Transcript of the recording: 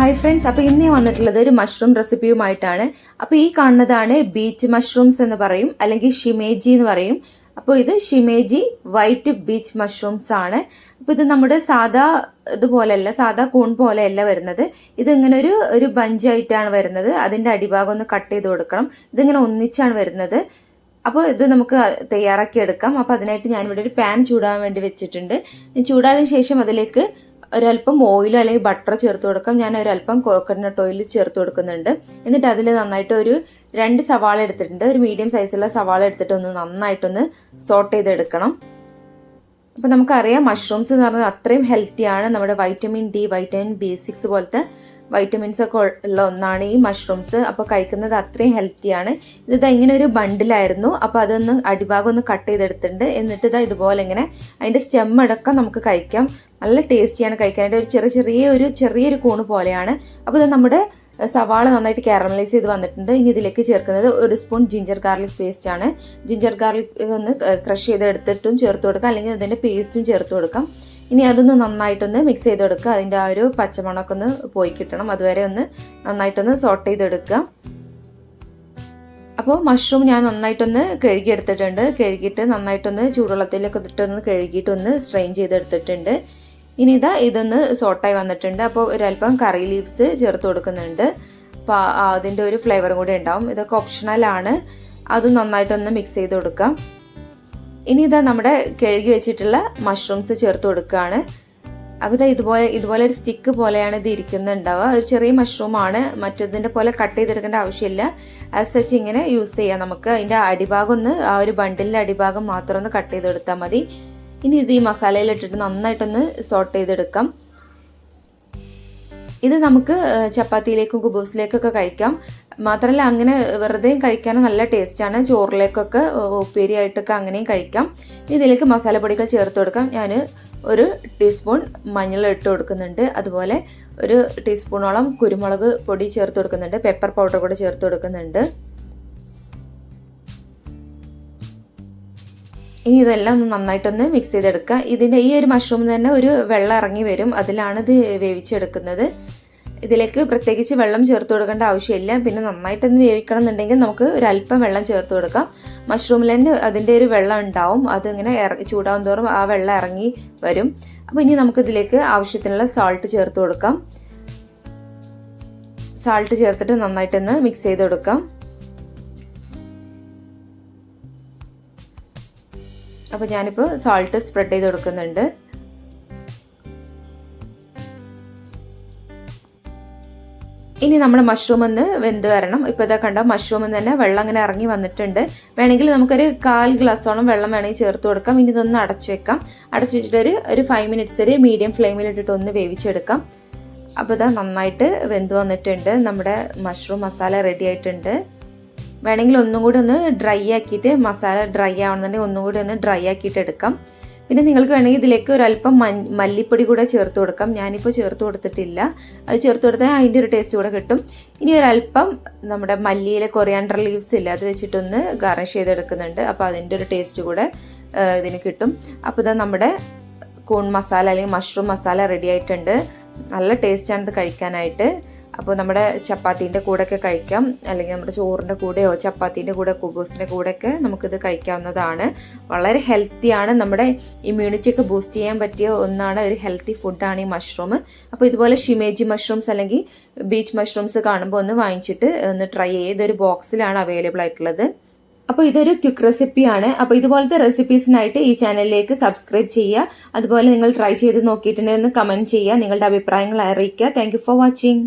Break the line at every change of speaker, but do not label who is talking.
Hi friends അപ്പോൾ ഇന്ന് വന്നിട്ടുള്ളത് ഒരു മഷ്റൂം റെസിപ്പിയുമായിട്ടാണ് അപ്പോൾ ഈ കാണുന്നതാണ് ബീച്ച് മഷ്റൂംസ് എന്ന് പറയും അല്ലെങ്കിൽ ഷിമേജി എന്ന് പറയും. അപ്പോൾ ഇത് ഷിമേജി വൈറ്റ് ബീച്ച് മഷ്റൂംസ് ആണ്. അപ്പോൾ ഇത് നമ്മുടെ സാധാ ഇതുപോലെയല്ല സാധാ കൂൺ പോലെയല്ല വരുന്നത്. ഇതിങ്ങനെ ഒരു ഒരു ബഞ്ചായിട്ടാണ് വരുന്നത്. അതിന്റെ അടിഭാഗം ഒന്ന് കട്ട് ചെയ്ത് കൊടുക്കണം. ഇതിങ്ങനെ ഒന്നിച്ചാണ് വരുന്നത്. അപ്പോൾ ഇത് നമുക്ക് തയ്യാറാക്കി എടുക്കാം. അപ്പോൾ അതിനായിട്ട് ഞാനിവിടെ ഒരു പാൻ ചൂടാൻ വേണ്ടി വെച്ചിട്ടുണ്ട്. ചൂടാതിന് ശേഷം അതിലേക്ക് ഒരല്പം ഓയിലോ അല്ലെങ്കിൽ ബട്ടർ ചേർത്ത് കൊടുക്കാം. ഞാൻ ഒരല്പം കോക്കനട്ട് ഓയിൽ ചേർത്ത് കൊടുക്കുന്നുണ്ട്. എന്നിട്ട് അതിൽ നന്നായിട്ട് ഒരു രണ്ട് സവാള എടുത്തിട്ടുണ്ട്. ഒരു മീഡിയം സൈസുള്ള സവാള എടുത്തിട്ട് ഒന്ന് നന്നായിട്ടൊന്ന് സോട്ട് ചെയ്തെടുക്കണം. അപ്പോൾ നമുക്കറിയാം മഷ്റൂംസ് എന്ന് പറഞ്ഞാൽ അത്രയും ഹെൽത്തിയാണ് നമ്മുടെ vitamin D vitamin B six പോലത്തെ വൈറ്റമിൻസ് ഒക്കെ ഉള്ള ഒന്നാണ് ഈ മഷ്റൂംസ് അപ്പോൾ കഴിക്കുന്നത് അത്രയും ഹെൽത്തിയാണ് ഇത് ഇങ്ങനെ ഒരു ബണ്ടിലായിരുന്നു അപ്പോൾ അതൊന്ന് അടിഭാഗം ഒന്ന് കട്ട് ചെയ്തെടുത്തിട്ടുണ്ട്. എന്നിട്ട് ഇതാ ഇതുപോലെ ഇങ്ങനെ അതിന്റെ സ്റ്റെം അടക്കം നമുക്ക് കഴിക്കാം. നല്ല ടേസ്റ്റിയാണ് കഴിക്കാനായിട്ട് ഒരു ചെറിയ ചെറിയ ഒരു ചെറിയൊരു കൂണ് പോലെയാണ്. അപ്പോൾ ഇത് നമ്മുടെ സവാള നന്നായിട്ട് കാരമലൈസ് ചെയ്ത് വന്നിട്ടുണ്ട്. ഇനി ഇതിലേക്ക് ചേർക്കുന്നത് ഒരു സ്പൂൺ ജിഞ്ചർ ഗാർലിക് പേസ്റ്റ് ആണ്. ജിഞ്ചർ ഗാർലിക് ഒന്ന് ക്രഷ് ചെയ്തെടുത്തിട്ടും ചേർത്ത് കൊടുക്കാം. അല്ലെങ്കിൽ അതിന്റെ പേസ്റ്റും ചേർത്ത് കൊടുക്കാം. ഇനി അതൊന്ന് നന്നായിട്ടൊന്ന് മിക്സ് ചെയ്തെടുക്കുക. അതിന്റെ ആ ഒരു പച്ചമണമൊക്കെ ഒന്ന് പോയി കിട്ടണം. അതുവരെ ഒന്ന് നന്നായിട്ടൊന്ന് സോട്ട് ചെയ്തെടുക്കുക. അപ്പോൾ മഷ്റൂം ഞാൻ നന്നായിട്ടൊന്ന് കഴുകിയെടുത്തിട്ടുണ്ട്. കഴുകിയിട്ട് നന്നായിട്ടൊന്ന് ചൂടുവെള്ളത്തിലൊക്കെ ഇട്ടൊന്ന് കഴുകിയിട്ടൊന്ന് സ്ട്രെയിൻ ചെയ്തെടുത്തിട്ടുണ്ട്. ഇനി ഇതാ ഇതൊന്ന് സോട്ടായി വന്നിട്ടുണ്ട്. അപ്പോൾ ഒരല്പം കറി ലീവ്സ് ചേർത്ത് കൊടുക്കുന്നുണ്ട്. അപ്പോൾ അതിന്റെ ഒരു ഫ്ലേവറും കൂടി ഉണ്ടാവും. ഇതൊക്കെ ഓപ്ഷണലാണ് അത് നന്നായിട്ടൊന്ന് മിക്സ് ചെയ്ത് കൊടുക്കാം. ഇനി ഇതാ നമ്മുടെ കഴുകി വെച്ചിട്ടുള്ള മഷ്റൂംസ് ചേർത്ത് കൊടുക്കുകയാണ് അപ്പോൾ ഇതാ ഇതുപോലെ ഇതുപോലെ ഒരു സ്റ്റിക്ക് പോലെയാണ് ഇത് ഇരിക്കുന്നുണ്ടാവുക. ഒരു ചെറിയ മഷ്റൂമാണ് മറ്റതിന്റെ പോലെ കട്ട് ചെയ്തെടുക്കേണ്ട ആവശ്യമില്ല. ആസ് സച്ച് ഇങ്ങനെ യൂസ് ചെയ്യാം നമുക്ക്. അതിന്റെ അടിഭാഗം ഒന്ന് ആ ഒരു ബണ്ടിലിന്റെ അടിഭാഗം മാത്രം ഒന്ന് കട്ട് ചെയ്തെടുത്താൽ മതി. ഇനി ഇത് ഈ മസാലയിൽ ഇട്ടിട്ട് നന്നായിട്ടൊന്ന് സോട്ട് ചെയ്തെടുക്കാം. ഇത് നമുക്ക് ചപ്പാത്തിയിലേക്കും കുബൂസിലേക്കൊക്കെ കഴിക്കാം. മാത്രമല്ല അങ്ങനെ വെറുതെ കഴിക്കാൻ നല്ല ടേസ്റ്റാണ്. ചോറിലേക്കൊക്കെ ഉപ്പേരി ആയിട്ടൊക്കെ അങ്ങനെയും കഴിക്കാം. ഇതിലേക്ക് മസാലപ്പൊടികൾ ചേർത്ത് കൊടുക്കാം. ഞാൻ ഒരു ടീസ്പൂൺ മഞ്ഞൾ ഇട്ട് കൊടുക്കുന്നുണ്ട്. അതുപോലെ ഒരു ടീസ്പൂണോളം കുരുമുളക് പൊടി ചേർത്ത് കൊടുക്കുന്നുണ്ട്. പെപ്പർ പൗഡർ കൂടെ ചേർത്ത് കൊടുക്കുന്നുണ്ട്. ഇനി ഇതെല്ലാം ഒന്ന് നന്നായിട്ടൊന്ന് മിക്സ് ചെയ്തെടുക്കുക. ഇതിന്റെ ഈ ഒരു മഷ്റൂം തന്നെ ഒരു വെള്ളം ഇറങ്ങി വരും. അതിലാണ് ഇത് വേവിച്ചെടുക്കുന്നത്. ഇതിലേക്ക് പ്രത്യേകിച്ച് വെള്ളം ചേർത്ത് കൊടുക്കേണ്ട ആവശ്യമില്ല. പിന്നെ നന്നായിട്ടൊന്ന് വേവിക്കണം എന്നുണ്ടെങ്കിൽ നമുക്ക് ഒരു അല്പം വെള്ളം ചേർത്ത് കൊടുക്കാം. മഷ്റൂമിൽ തന്നെ അതിന്റെ ഒരു വെള്ളം ഉണ്ടാവും. അതിങ്ങനെ ചൂടാവും തോറും ആ വെള്ളം ഇറങ്ങി വരും. അപ്പോൾ ഇനി നമുക്ക് ഇതിലേക്ക് ആവശ്യത്തിനുള്ള സാൾട്ട് ചേർത്ത് കൊടുക്കാം. സാൾട്ട് ചേർത്തിട്ട് നന്നായിട്ടൊന്ന് മിക്സ് ചെയ്ത് കൊടുക്കാം. അപ്പോൾ ഞാനിപ്പോൾ സോൾട്ട് സ്പ്രെഡ് ചെയ്ത് കൊടുക്കുന്നുണ്ട്. ഇനി നമ്മൾ മഷ്റൂം ഒന്ന് വെന്ത് വരണം. ഇപ്പോൾ ഇതാ കണ്ടോ മഷ്റൂം തന്നെ വെള്ളം അങ്ങനെ ഇറങ്ങി വന്നിട്ടുണ്ട്. വേണമെങ്കിൽ നമുക്കൊരു കാൽ ഗ്ലാസ്സോളം വെള്ളം വേണമെങ്കിൽ ചേർത്ത് കൊടുക്കാം. ഇനി ഇതൊന്ന് അടച്ചു വെക്കാം. അടച്ചു വെച്ചിട്ട് ഒരു ഒരു ഫൈവ് മിനിറ്റ്സ് ഒരു മീഡിയം ഫ്ലെയിമിൽ ഇട്ടിട്ട് ഒന്ന് വേവിച്ചെടുക്കാം. അപ്പോൾ ഇതാ നന്നായിട്ട് വെന്ത് വന്നിട്ടുണ്ട്. നമ്മുടെ മഷ്റൂം മസാല റെഡി ആയിട്ടുണ്ട്. വേണമെങ്കിൽ ഒന്നും കൂടി ഒന്ന് ഡ്രൈ ആക്കിയിട്ട് മസാല ഡ്രൈ ആവണമെന്നുണ്ടെങ്കിൽ ഒന്നും കൂടി ഒന്ന് ഡ്രൈ ആക്കിയിട്ട് എടുക്കാം. പിന്നെ നിങ്ങൾക്ക് വേണമെങ്കിൽ ഇതിലേക്ക് ഒരല്പം മല്ലിപ്പൊടി കൂടെ ചേർത്ത് കൊടുക്കാം. ഞാനിപ്പോൾ ചേർത്ത് കൊടുത്തിട്ടില്ല. അത് ചേർത്ത് കൊടുത്താൽ അതിന്റെ ഒരു ടേസ്റ്റ് കൂടെ കിട്ടും. ഇനി ഒരല്പം നമ്മുടെ മല്ലിയിലെ കൊറിയാണ്ടർ ലീവ്സ് ഇല്ല അത് വെച്ചിട്ടൊന്ന് ഗാർണിഷ് ചെയ്തെടുക്കുന്നുണ്ട്. അപ്പോൾ അതിന്റെ ഒരു ടേസ്റ്റ് കൂടെ ഇതിന് കിട്ടും. അപ്പോൾ ഇതാ നമ്മുടെ കൂൺ മസാല അല്ലെങ്കിൽ മഷ്റൂം മസാല റെഡി ആയിട്ടുണ്ട്. നല്ല ടേസ്റ്റാണ് ഇത് കഴിക്കാനായിട്ട്. അപ്പോൾ നമ്മുടെ ചപ്പാത്തീന്റെ കൂടെയൊക്കെ കഴിക്കാം. അല്ലെങ്കിൽ നമ്മുടെ ചോറിന്റെ കൂടെയോ ചപ്പാത്തീന്റെ കൂടെ കുബൂസിന്റെ കൂടെയൊക്കെ നമുക്കിത് കഴിക്കാവുന്നതാണ്. വളരെ ഹെൽത്തിയാണ് നമ്മുടെ ഇമ്മ്യൂണിറ്റി ഒക്കെ ബൂസ്റ്റ് ചെയ്യാൻ പറ്റിയ ഒന്നാണ് ഒരു ഹെൽത്തി ഫുഡാണ് ഈ മഷ്റൂം അപ്പോൾ ഇതുപോലെ ഷിമേജി മഷ്റൂംസ് അല്ലെങ്കിൽ ബീച്ച് മഷ്റൂംസ് കാണുമ്പോൾ ഒന്ന് വാങ്ങിച്ചിട്ട് ഒന്ന് ട്രൈ ചെയ്തൊരു ബോക്സിലാണ് അവൈലബിൾ ആയിട്ടുള്ളത്. അപ്പോൾ ഇതൊരു ക്വിക്ക് റെസിപ്പിയാണ് അപ്പോൾ ഇതുപോലത്തെ റെസിപ്പീസിനായിട്ട് ഈ ചാനലിലേക്ക് സബ്സ്ക്രൈബ് ചെയ്യുക. അതുപോലെ നിങ്ങൾ ട്രൈ ചെയ്ത് നോക്കിയിട്ടുണ്ടെങ്കിൽ ഒന്ന് കമന്റ് ചെയ്യുക. നിങ്ങളുടെ അഭിപ്രായങ്ങൾ അറിയിക്കുക. Thank for watching